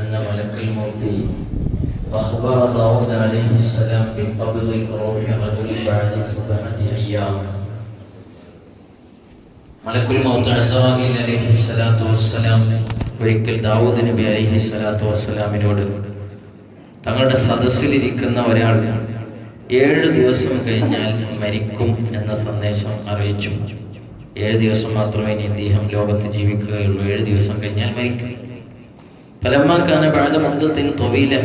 أن ملك الموت أخبر داود عليه السلام بقبض روح رجل بعد سبعة أيام മലക്കുൽ മൗത്ത് അസറാഹിൽ അലൈഹി സ്വലാത്തു വസ്സലാം ഒരിക്കൽ ദാവൂദ് നബി അലൈഹി സ്വലാത്തു വസ്സലാമിനോട് തങ്ങളുടെ സദസ്സിലിരിക്കുന്ന ഒരാൾ ഏഴ് ദിവസം കഴിഞ്ഞാൽ മരിക്കും എന്ന സന്ദേശം അറിയിച്ചു ഏഴ് ദിവസം മാത്രമേ ഇനി ഇദ്ദേഹം ലോകത്ത് ജീവിക്കുകയുള്ളൂ. ഏഴ് ദിവസം കഴിഞ്ഞാൽ മരിക്കും. ഫലമ്മാക്കാന പഴത മന്ദത്തിൻ തൊവീല.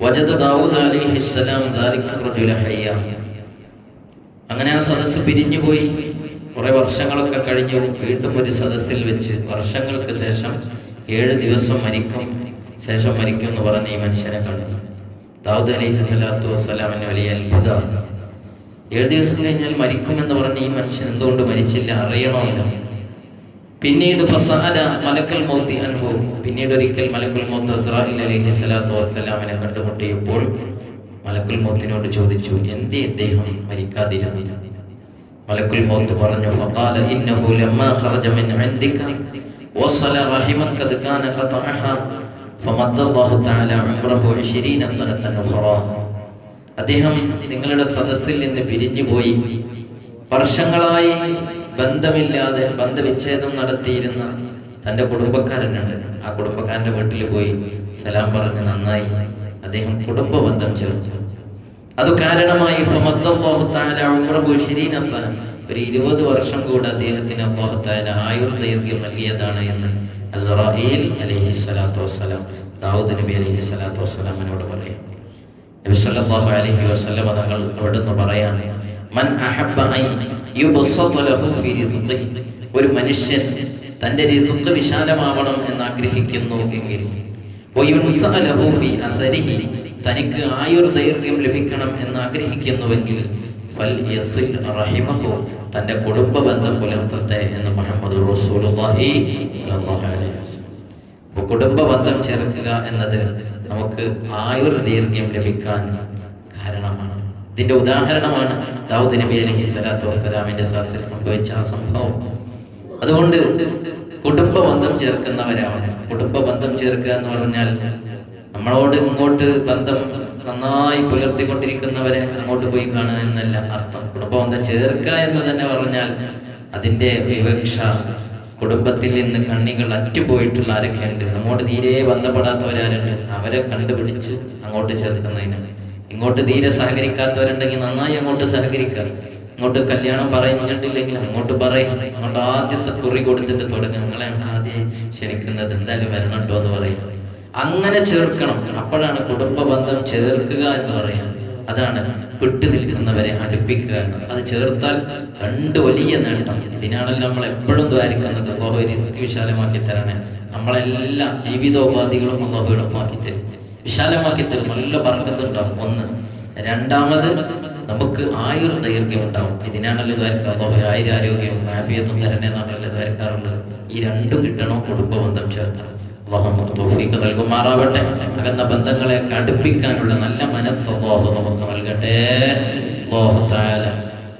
വജദ ദാവൂദ് അലിഹിസ്സലാം ദാലിഖുലഹയ്യ അങ്ങനെ ആ സദസ്സ് പിരിഞ്ഞുപോയി. കുറെ വർഷങ്ങളൊക്കെ കഴിഞ്ഞു. വീണ്ടും ഒരു സദസ്സിൽ വെച്ച് വർഷങ്ങൾക്ക് ശേഷം ഏഴ് ദിവസം മരിക്കും. ശേഷം മരിക്കും എന്ന് പറഞ്ഞ ഈ മനുഷ്യനെ കണ്ടു. ദാവൂദ് അലി ഹിസ്സലാത്തു വസ്സലാമിന് വലിയ അത്ഭുതമാണ് ഏഴ് ദിവസം കഴിഞ്ഞാൽ മരിക്കും എന്ന് പറഞ്ഞ് ഈ മനുഷ്യൻ എന്തുകൊണ്ട് മരിച്ചില്ല? അറിയണമില്ല. പിന്നീട് ഫസാല മലക്കൽ മൗത്തി അൻഹു. പിന്നീട് ഒരിക്കൽ മലക്കുൽ മൗത്ത് അസ്രാഹിൽ അലൈഹി സ്വലാത്തു വസ്സലാമിനെ കണ്ടുമുട്ടിയപ്പോൾ മലക്കുൽ മൗത്തിനോട് ചോദിച്ചു എന്തേ ഇദ്ദേഹം മരിക്കാതിരുന്നില്ല മലക്കുൽ മൗത്ത് പറഞ്ഞു ഫഖാല ഇന്നഹു ലമ്മാ ഖറജ മിൻ ഇൻദിക വസല റഹിമൻ ഖദ് കാന ഖതഅഹ ഫമദ്ദ അല്ലാഹു തആല ഉംറഹു 20 സനതൻ ഉഖറ. അദ്ദേഹം നിങ്ങളുടെ സദസ്സിൽ നിന്ന് പിരിഞ്ഞുപോയി. വർഷങ്ങളായി ബന്ധമില്ലാതെ ബന്ധവിച്ഛേദം നടത്തിയിരുന്ന തന്റെ കുടുംബക്കാരനുണ്ട്. ആ കുടുംബക്കാരന്റെ വീട്ടിൽ പോയി സലാം പറഞ്ഞ് നന്നായി അദ്ദേഹം കുടുംബ ബന്ധം ചേർത്തു. അത് കാരണമായി ഫമദ്ദല്ലാഹു തആല ഉംറഹു 20 സന ഒരു ഇരുപത് വർഷം കൂടെ അദ്ദേഹത്തിന് അല്ലാഹു തആല ആയുർ നൽകിയതാണ് എന്ന് അസ്രാഈൽ അലഹി സ്വലാത്തു വസ്സലാം ദാവൂദ് നബി അലഹി സ്വലാത്തു വസ്സലാമിനോട് പറയും. നബി അലഹി വസല്ലം തങ്ങൾ അവിടുന്ന് പറയാണ് മൻ ഒരു മനുഷ്യൻ തന്റെ റിസ്ഖ് വിശാലമാവണം എന്ന് ആഗ്രഹിക്കുന്നു എങ്കിൽ തനിക്ക് ആയുർ ദൈർഘ്യം ലഭിക്കണം എന്ന് ആഗ്രഹിക്കുന്നുവെങ്കിൽ ഫൽ റഹിമഹു. തന്റെ കുടുംബ ബന്ധം പുലർത്തട്ടെ എന്ന് മുഹമ്മദ് റസൂലുള്ളാഹി അലൈഹി വസല്ലം കുടുംബ ബന്ധം ചേർക്കുക എന്നത് നമുക്ക് ആയുർ ദീർഘ്യം ലഭിക്കാൻ കാരണമാണ്. ഇതിന്റെ ഉദാഹരണമാണ് ദാവൂദ് നബി അലഹി സ്വലാത്തു വസ്സലാമിന്റെ സംഭവിച്ച ആ സംഭവം. അതുകൊണ്ട് കുടുംബ ബന്ധം ചേർക്കുന്നവരാണ്. കുടുംബ ബന്ധം ചേർക്കുക എന്ന് പറഞ്ഞാൽ നമ്മളോട് ഇങ്ങോട്ട് ബന്ധം നന്നായി പുലർത്തിക്കൊണ്ടിരിക്കുന്നവരെ അങ്ങോട്ട് പോയി കാണുക എന്നല്ല അർത്ഥം. കുടുംബ ബന്ധം ചേർക്കുക എന്ന് തന്നെ പറഞ്ഞാൽ അതിന്റെ വിവക്ഷ കുടുംബത്തിൽ നിന്ന് കണ്ണികൾ അറ്റുപോയിട്ടുള്ള ആരൊക്കെയുണ്ട്? നമ്മോട് തീരെ ബന്ധപ്പെടാത്തവരാരുണ്ട്. അവരെ കണ്ടുപിടിച്ച് അങ്ങോട്ട് ചേർക്കുന്നതിന്. ഇങ്ങോട്ട് തീരെ സഹകരിക്കാത്തവരുണ്ടെങ്കിൽ നന്നായി അങ്ങോട്ട് സഹകരിക്കുക. ഇങ്ങോട്ട് കല്യാണം പറയുന്നുണ്ടെങ്കിൽ അങ്ങോട്ട് പറയും. അങ്ങോട്ട് ആദ്യത്തെ കുറി കൊടുത്തിട്ട് തുടങ്ങും ഞങ്ങളെയാണ് ആദ്യം ക്ഷണിക്കുന്നത്. എന്തായാലും വരണം എന്ന് പറയും. അങ്ങനെ ചേർക്കണം. അപ്പോഴാണ് കുടുംബ ബന്ധം ചേർക്കുക എന്ന് പറയാം. അതാണ് വിട്ടു നിൽക്കുന്നവരെ അടുപ്പിക്കുക. അത് ചേർത്താൽ രണ്ട് വലിയ നേട്ടം. ഇതിനാണല്ലോ നമ്മൾ എപ്പോഴും ദ്വാരിക്കുന്നത്. അള്ളാഹു വിശാലമാക്കി തരണേ. നമ്മളെല്ലാം ജീവിതോപാധികളും അള്ളാഹു തരും. വിശാലമാക്കി തരും. നല്ല പറക്കത്തുണ്ടാവും ഒന്ന്. രണ്ടാമത് നമുക്ക് ആയുർ ദൈർഘ്യം ഉണ്ടാവും. ഇതിനാണല്ലോ ദ്വാരക്കുക. അള്ളാഹു ആയിരം ആരോഗ്യവും ആഫിയത്തും തരണേ എന്നാണല്ലോ ദ്വാരക്കാറുള്ളത്. ഈ രണ്ടും കിട്ടണോ കുടുംബ ബന്ധം ചേർക്കണം. അള്ളാഹു തൗഫീഖ് നൽകുമാറാവട്ടെ. അകന്ന ബന്ധങ്ങളെ അടുപ്പിക്കാനുള്ള നല്ല മനസ്സ് അള്ളാഹു നമുക്ക് നൽകട്ടെ. താല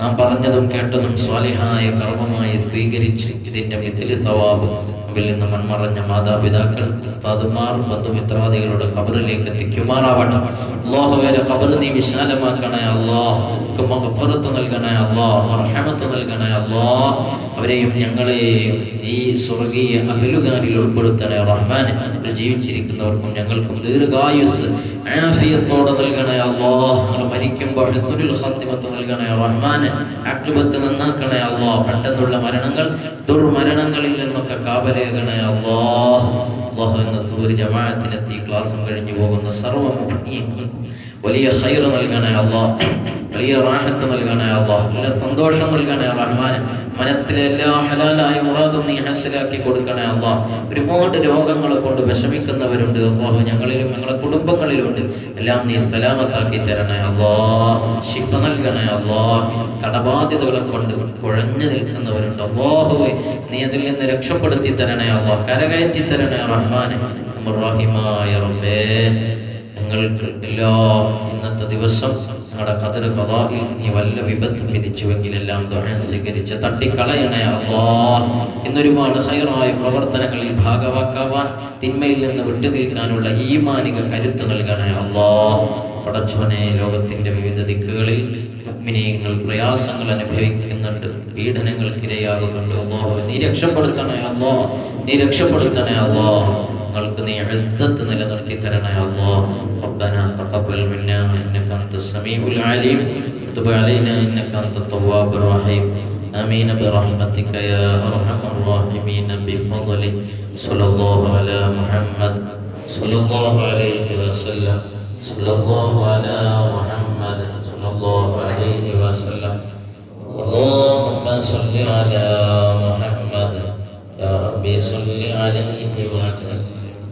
നാം പറഞ്ഞതും കേട്ടതും സ്വാലിഹായ കർമ്മമായി സ്വീകരിച്ച് ഇതിന്റെ മിസിലി സവാബ് മുമ്പിൽ നിന്ന് മൺമറഞ്ഞ മാതാപിതാക്കൾ ഉസ്താദുമാർ ബന്ധുമിത്രാദികളുടെ കബറിലേക്ക് എത്തിക്കുമാറാവട്ടെ. അള്ളാഹുവേലെ കബർ നീ വിശാലമാക്കണേ അള്ളാഹ് മഗ്ഫറത്ത് നൽകണേ അള്ളാഹ് റഹമത്ത് നൽകണേ അള്ളാഹ് അവരെയും ഞങ്ങളെയും ഈ സ്വർഗീയ അഹലുകാരിൽ ഉൾപ്പെടുത്തണേ റഹ്മാൻ ജീവിച്ചിരിക്കുന്നവർക്കും ഞങ്ങൾക്കും ദീർഘായുസ് ആഫിയത്തോടെ നൽകണേ അള്ളാഹ് മരിക്കുമ്പോൾ ഖാത്തിമത്ത് നൽകണേ റഹ്മാൻ അക്ലുബത്ത് നന്നാക്കണേ അള്ളാഹ് പെട്ടെന്നുള്ള മരണങ്ങൾ ദുർമരണങ്ങളിൽ നിന്നൊക്കെ കാവലേകണേ അള്ളാഹു അള്ളാഹു എന്ന സൂര്യ ജമാഅത്തിനെത്തി ക്ലാസ്സും കഴിഞ്ഞു പോകുന്ന സർവ വലിയ ഹൈർ നൽകണേ അള്ളാഹ് വലിയ റാഹത്ത് നൽകണേ അള്ളാഹ് വലിയ സന്തോഷം നൽകണേ റഹ്മാൻ മനസ്സിലെ എല്ലാ ഹലാലായ മുറാദും നീ ഹസലാക്കി കൊടുക്കണേ അള്ളാഹ് ഒരുപാട് രോഗങ്ങളെ കൊണ്ട് വിഷമിക്കുന്നവരുണ്ട് അള്ളാഹു ഞങ്ങളിലും ഞങ്ങളുടെ കുടുംബങ്ങളിലുണ്ട് എല്ലാം നീ സലാമത്താക്കി തരണേ അള്ളാഹ് ശിഫ നൽകണേ അള്ളാഹ് കടബാധ്യതകളെ കൊണ്ട് കുഴഞ്ഞു നിൽക്കുന്നവരുണ്ട് അള്ളാഹുവെ നീ അതിൽ നിന്ന് രക്ഷപ്പെടുത്തി തരണേ അള്ളാഹ് കരകയറ്റി തരണേ റഹ്മാൻ റഹിമായ റബ്ബേ. ഞങ്ങൾക്ക് എല്ലാ ഇന്നത്തെ ദിവസം ഞങ്ങളുടെ കതിർ കഥായിൽ നീ വല്ല വിപത്തും വിധിച്ചുവെങ്കിലെല്ലാം ദുആ സ്വീകരിച്ച് തട്ടിക്കളയണേ അള്ളാ. എന്നൊരുപാട് ഹൈറായ പ്രവർത്തനങ്ങളിൽ ഭാഗവാക്കാവാൻ തിന്മയിൽ നിന്ന് വിട്ടു നിൽക്കാനുള്ള ഈമാനിക കരുത്ത് നൽകണേ അള്ളാ. പടച്ചോനെ ലോകത്തിന്റെ വിവിധ ദിക്കുകളിൽ മിനിയങ്ങൾ പ്രയാസങ്ങൾ അനുഭവിക്കുന്നുണ്ട് പീഡനങ്ങൾക്കിരയാകുന്നുണ്ട്. അല്ലാഹു നീ രക്ഷപ്പെടുത്തണേ അള്ളോ. നീ രക്ഷപ്പെടുത്തണേ അല്ലാ ഞങ്ങൾക്ക് നീ ഇസ്സത്ത് നിലനിർത്തി തരണേ അല്ലാ ربنا تقبل منا انك انت السميع العليم تب علينا انك انت التواب الرحيم امين برحمتك يا ارحم الراحمين بفضلك صلى الله على محمد صلى الله عليه وسلم صلى الله على محمد صلى الله عليه وسلم اللهم صل على محمد يا ربي صل عليه وسلم